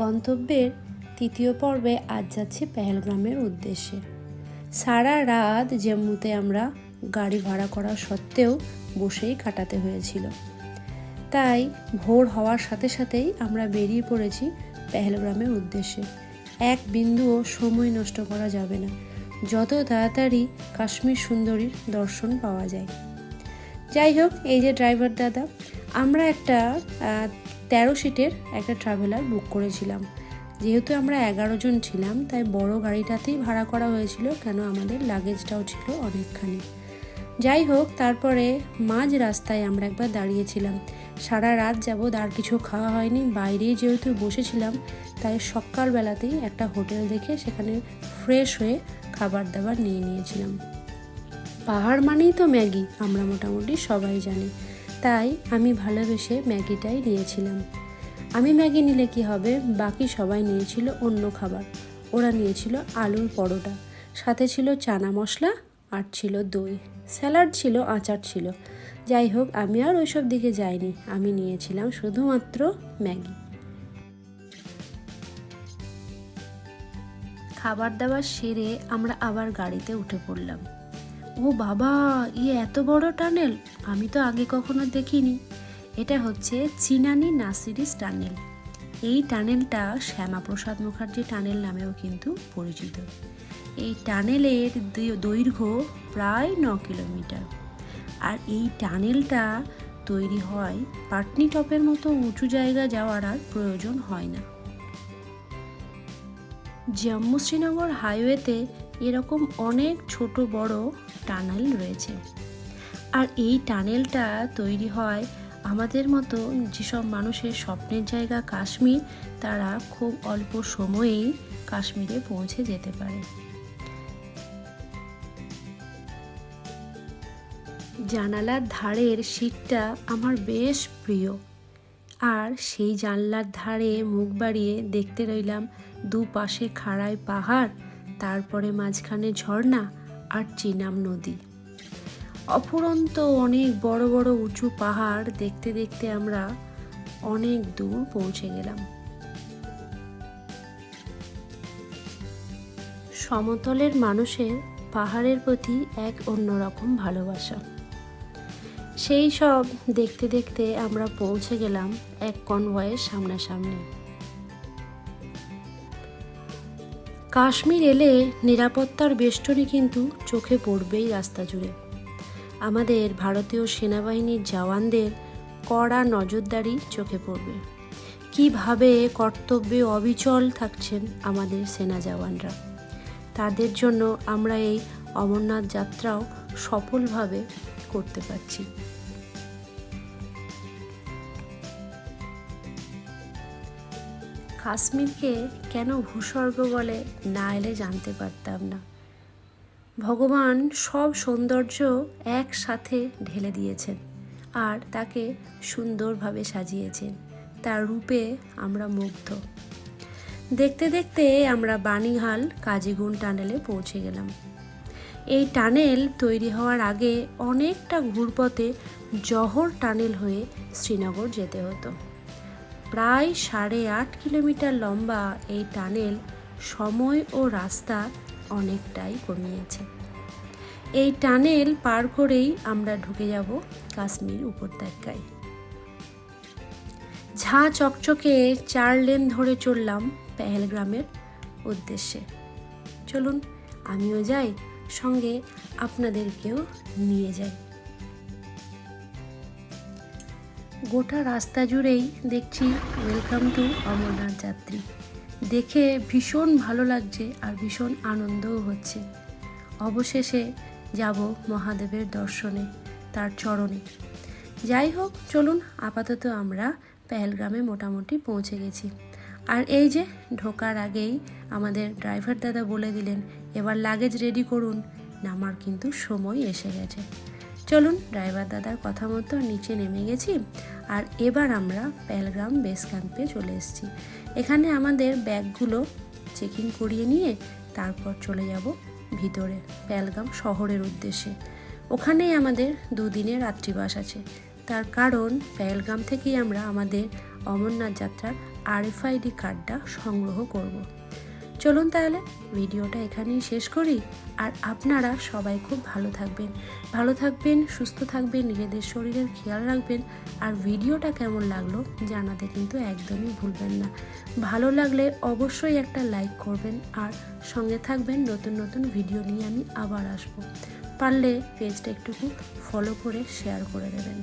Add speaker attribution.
Speaker 1: গন্তব্যের তৃতীয় পর্বে আজ যাচ্ছি পেহেলগ্রামের উদ্দেশ্যে। সারা রাত জম্মুতে আমরা গাড়ি ভাড়া করা সত্ত্বেও বসেই কাটাতে হয়েছিল। তাই ভোর হওয়ার সাথে সাথেই আমরা বেরিয়ে পড়েছি পেহেলগ্রামের উদ্দেশ্যে। এক বিন্দুও সময় নষ্ট করা যাবে না। যত তাড়াতাড়ি কাশ্মীর সুন্দরীর দর্শন পাওয়া যায়। যাই হোক, এই যে ড্রাইভার দাদা, আমরা একটা তেরো সিটের একটা ট্রাভেলার বুক করেছিলাম। যেহেতু আমরা এগারো জন ছিলাম, তাই বড় গাড়িটাতেই ভাড়া করা হয়েছিল, কেন আমাদের লাগেজটাও ছিল অনেকখানি। যাই হোক, তারপরে মাঝ রাস্তায় আমরা একবার দাঁড়িয়েছিলাম। সারা রাত যাবৎ আর কিছু খাওয়া হয়নি। বাইরেই যেহেতু বসেছিলাম, তাই সকালবেলাতেই একটা হোটেল দেখে সেখানে ফ্রেশ হয়ে খাবার দাবার নিয়ে নিয়েছিলাম। পাহাড় মানেই তো ম্যাগি, আমরা মোটামুটি সবাই জানি। তাই আমি ভালোবেসে ম্যাগিটাই নিয়েছিলাম। আমি ম্যাগি নিলে কি হবে? বাকি সবাই নিয়েছিল অন্য খাবার। ওরা নিয়েছিল আলুর পরোটা। সাথে ছিল চানা মশলা আর ছিল দই। স্যালাড ছিল, আচার ছিল। যাই হোক, আমি আর ওইসব দিকে যাইনি। আমি নিয়েছিলাম শুধুমাত্র ম্যাগি। খাবার দাবার সেরে আমরা আবার গাড়িতে উঠে পড়লাম। ও বাবা ই এত বড় টানেল? আমি তো আগে কখনো দেখিনি। এটা হচ্ছে চিনানি নাসিরিস টানেল। এই টানেলটা শ্যামাপ্রসাদ মুখার্জি টানেল নামেও কিন্তু পরিচিত। এই টানেলের দৈর্ঘ্য প্রায় ন কিলোমিটার। আর এই টানেলটা তৈরি হয় পাটনি টপের মতো উঁচু জায়গা যাওয়ার আর প্রয়োজন হয় না। জম্মু শ্রীনগর হাইওয়েতে এরকম অনেক ছোট বড় টানেল রয়েছে। আর এই টানেলটা তৈরি হয় আমাদের মতো যেসব মানুষের স্বপ্নের জায়গা কাশ্মীর, তারা খুব অল্প সময়েই কাশ্মীরে পৌঁছে যেতে পারে। জানালার ধারের সিটটা আমার বেশ প্রিয়। আর সেই জানলার ধারে মুখ বাড়িয়ে দেখতে রইলাম দুপাশে খাড়ায় পাহাড়, তারপরে মাঝখানে ঝর্ণা আর চিনাম নদী। অফুরন্ত অনেক বড় বড় উঁচু পাহাড় দেখতে দেখতে আমরা অনেক দূর পৌঁছে গেলাম। সমতলের মানুষের পাহাড়ের প্রতি এক অন্যরকম ভালোবাসা। সেই সব দেখতে দেখতে আমরা পৌঁছে গেলাম এক কনভয়ের সামনাসামনি। কাশ্মীর এলে নিরাপত্তার বেষ্টনী কিন্তু চোখে পড়বেই রাস্তা জুড়ে। আমাদের ভারতীয় সেনাবাহিনীর জওয়ানদের কড়া নজরদারি চোখে পড়বে। কীভাবে কর্তব্যে অবিচল থাকছেন আমাদের সেনা জওয়ানরা। তাদের জন্য আমরা এই অমরনাথ যাত্রাও সফলভাবে করতে পারছি। কাশ্মীরকে কেন ভূস্বর্গ বলে না এলে জানতে পারতাম না। ভগবান সব সৌন্দর্য একসাথে ঢেলে দিয়েছেন আর তাকে সুন্দরভাবে সাজিয়েছেন। তার রূপে আমরা মুগ্ধ। দেখতে দেখতে আমরা বানিহাল কাজিগুন টানেলে পৌঁছে গেলাম। এই টানেল তৈরি হওয়ার আগে অনেকটা ঘুরপথে জহর টানেল হয়ে শ্রীনগর যেতে হতো। প্রায় সাড়ে আট কিলোমিটার লম্বা এই টানেল সময় ও রাস্তা অনেকটাই কমিয়েছে। এই টানেল পার করেই আমরা ঢুকে যাব কাশ্মীর উপত্যকায়। ঝাঁ চকচকে চার লেন ধরে চললাম পেহেলগ্রামের উদ্দেশ্যে। চলুন, আমিও যাই। সঙ্গে আপনাদেরকেও নিয়ে যাই গোটা রাস্তা জুড়েই দেখছি ওয়েলকাম টু অমরনাথ যাত্রী। দেখে ভীষণ ভালো লাগছে আর ভীষণ আনন্দও হচ্ছে। অবশেষে যাব মহাদেবের দর্শনে, তার চরণে। যাই হোক, চলুন, আপাতত আমরা পেহেলগ্রামে মোটামুটি পৌঁছে গেছি। আর এই যে ঢোকার আগেই আমাদের ড্রাইভার দাদা বলে দিলেন, এবার লাগেজ রেডি করুন। নামার কিন্তু সময় এসে গেছে। চলুন ড্রাইভার দাদার কথা মতো নিচে নেমে গেছি আর এবার আমরা প্যালগ্রাম বেস ক্যাম্পে চলে এসেছি। এখানে আমাদের ব্যাগগুলো চেকিং করিয়ে নিয়ে তারপর চলে যাব ভিতরে পেলগাম শহরের উদ্দেশ্যে। ওখানেই আমাদের দুদিনের রাত্রিবাস আছে। তার কারণ পেলগাম থেকেই আমরা আমাদের অমরনাথ যাত্রার আরএফআইডি কার্ডটা সংগ্রহ করব। চলুন তাহলে ভিডিওটা এখানেই শেষ করি। আর আপনারা সবাই খুব ভালো থাকবেন। ভালো থাকবেন, সুস্থ থাকবেন, নিজেদের শরীরের খেয়াল রাখবেন। আর ভিডিওটা কেমন লাগল জানাতে কিন্তু একদমই ভুলবেন না। ভালো লাগলে অবশ্যই একটা লাইক করবেন। আর সঙ্গে থাকবেন, নতুন নতুন ভিডিও নিয়ে আমি আবার আসব। পারলে পেজটা একটুকু ফলো করে শেয়ার করে দেবেন।